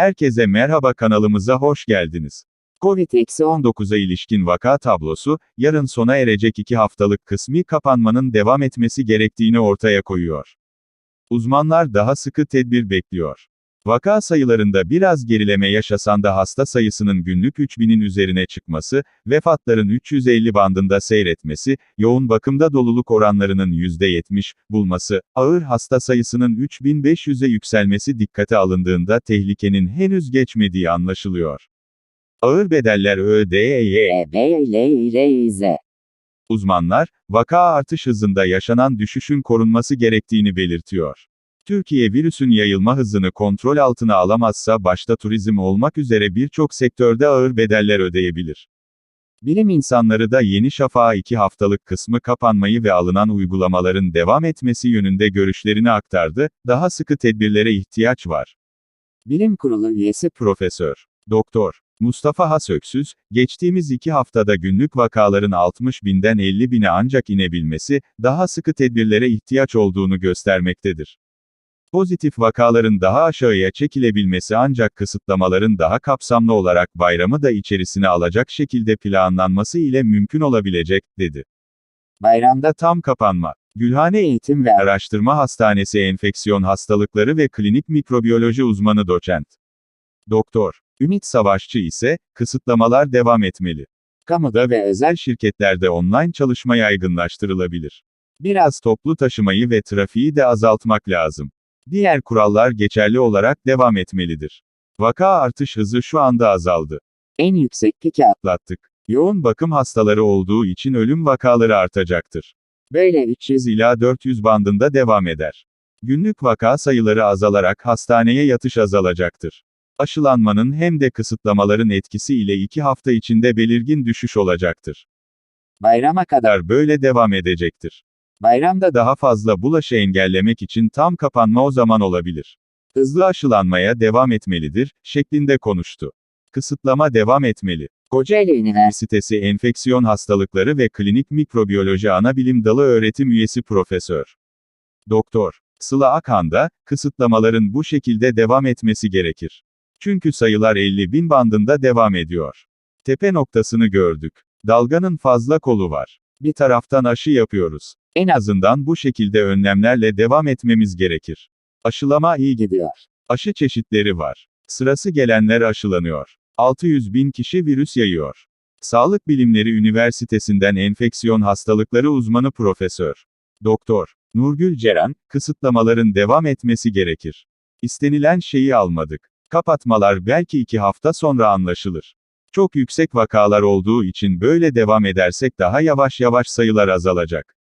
Herkese merhaba kanalımıza hoş geldiniz. Covid-19'a ilişkin vaka tablosu, yarın sona erecek iki haftalık kısmi kapanmanın devam etmesi gerektiğini ortaya koyuyor. Uzmanlar daha sıkı tedbir bekliyor. Vaka sayılarında biraz gerileme yaşasan da hasta sayısının günlük 3000'in üzerine çıkması, vefatların 350 bandında seyretmesi, yoğun bakımda doluluk oranlarının %70 bulması, ağır hasta sayısının 3500'e yükselmesi dikkate alındığında tehlikenin henüz geçmediği anlaşılıyor. Ağır bedeller ÖDE'ye E, Z. Uzmanlar, vaka artış hızında yaşanan düşüşün korunması gerektiğini belirtiyor. Türkiye virüsün yayılma hızını kontrol altına alamazsa başta turizm olmak üzere birçok sektörde ağır bedeller ödeyebilir. Bilim insanları da Yeni Şafak'a iki haftalık kısmı kapanmayı ve alınan uygulamaların devam etmesi yönünde görüşlerini aktardı, daha sıkı tedbirlere ihtiyaç var. Bilim Kurulu üyesi Profesör Doktor Mustafa Hasöksüz, geçtiğimiz iki haftada günlük vakaların 60 binden 50 bine ancak inebilmesi, daha sıkı tedbirlere ihtiyaç olduğunu göstermektedir. Pozitif vakaların daha aşağıya çekilebilmesi ancak kısıtlamaların daha kapsamlı olarak bayramı da içerisine alacak şekilde planlanması ile mümkün olabilecek, dedi. bayramda Tam kapanma. Gülhane eğitim ve Araştırma Hastanesi Enfeksiyon Hastalıkları ve Klinik Mikrobiyoloji uzmanı doçent. Doktor Ümit Savaşçı ise, kısıtlamalar devam etmeli. kamuda ve özel şirketlerde online çalışma yaygınlaştırılabilir. Biraz toplu taşımayı ve trafiği de azaltmak lazım. Diğer kurallar geçerli olarak devam etmelidir. Vaka artış hızı şu anda azaldı. en yüksek piki Atlattık. Yoğun bakım hastaları olduğu için ölüm vakaları artacaktır. böyle 300 300 ila 400 bandında devam eder. Günlük vaka sayıları azalarak hastaneye yatış azalacaktır. Aşılanmanın hem de kısıtlamaların etkisi ile 2 hafta içinde belirgin düşüş olacaktır. bayrama Kadar böyle devam edecektir. Bayramda Daha fazla bulaşı engellemek için tam kapanma o zaman olabilir. Hızlı aşılanmaya devam etmelidir, şeklinde konuştu. Kısıtlama devam etmeli. Kocaeli Üniversitesi Enfeksiyon Hastalıkları ve Klinik Mikrobiyoloji Anabilim Dalı öğretim üyesi Profesör. Doktor Sıla Akhan da, kısıtlamaların bu şekilde devam etmesi gerekir. Çünkü sayılar 50 bin bandında devam ediyor. Tepe noktasını gördük. Dalganın fazla kolu var. Bir taraftan aşı yapıyoruz. En azından bu şekilde önlemlerle devam etmemiz gerekir. Aşılama iyi gidiyor. Aşı çeşitleri var. Sırası gelenler aşılanıyor. 600 bin kişi virüs yayıyor. Sağlık Bilimleri Üniversitesi'nden enfeksiyon hastalıkları uzmanı Profesör. Doktor Nurgül Ceren, kısıtlamaların devam etmesi gerekir. İstenilen şeyi almadık. Kapatmalar belki iki hafta sonra anlaşılır. Çok yüksek vakalar olduğu için böyle devam edersek daha yavaş yavaş sayılar azalacak.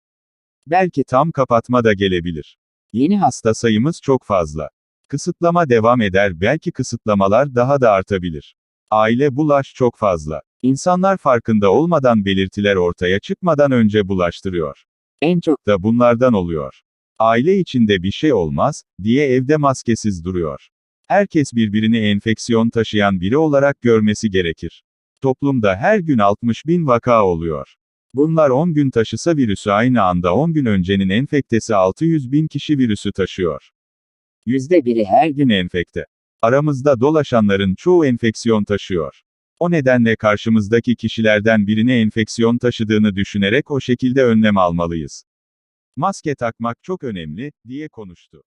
Belki tam kapatma da gelebilir. Yeni hasta sayımız çok fazla. Kısıtlama devam eder belki kısıtlamalar daha da artabilir. Aile bulaş çok fazla. İnsanlar farkında olmadan belirtiler ortaya çıkmadan önce bulaştırıyor. en çok Da bunlardan oluyor. Aile içinde bir şey olmaz, diye evde maskesiz duruyor. Herkes birbirini enfeksiyon taşıyan biri olarak görmesi gerekir. Toplumda her gün 60 bin vaka oluyor. Bunlar 10 gün taşısa virüsü aynı anda 10 gün öncenin enfektesi 600 bin kişi virüsü taşıyor. yüzde biri her gün Gün enfekte. Aramızda dolaşanların çoğu enfeksiyon taşıyor. O nedenle karşımızdaki kişilerden birine enfeksiyon taşıdığını düşünerek o şekilde önlem almalıyız. Maske takmak çok önemli, diye konuştu.